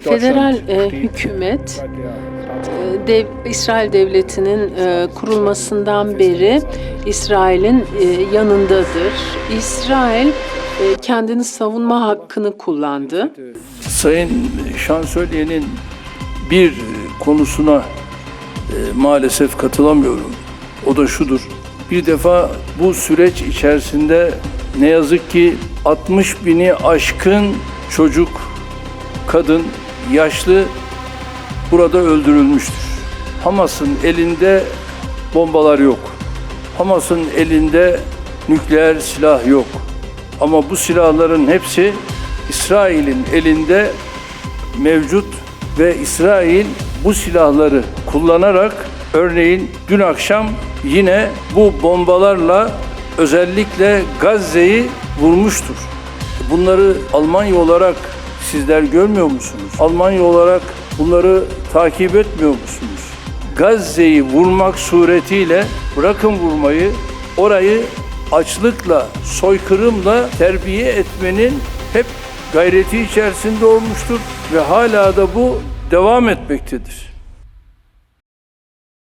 Federal e, hükümet e, dev, İsrail devletinin e, kurulmasından beri İsrail'in e, yanındadır. İsrail e, kendini savunma hakkını kullandı. Sayın Şansölye'nin bir konusuna e, maalesef katılamıyorum. O da şudur. Bir defa bu süreç içerisinde ne yazık ki 60 bini aşkın çocuk, kadın, yaşlı burada öldürülmüştür. Hamas'ın elinde bombalar yok. Hamas'ın elinde nükleer silah yok. Ama bu silahların hepsi İsrail'in elinde mevcut ve İsrail bu silahları kullanarak örneğin dün akşam yine bu bombalarla özellikle Gazze'yi vurmuştur. Bunları Almanya olarak sizler görmüyor musunuz? Almanya olarak bunları takip etmiyor musunuz? Gazze'yi vurmak suretiyle bırakın vurmayı orayı açlıkla, soykırımla terbiye etmenin hep gayreti içerisinde olmuştur ve hala da bu devam etmektedir.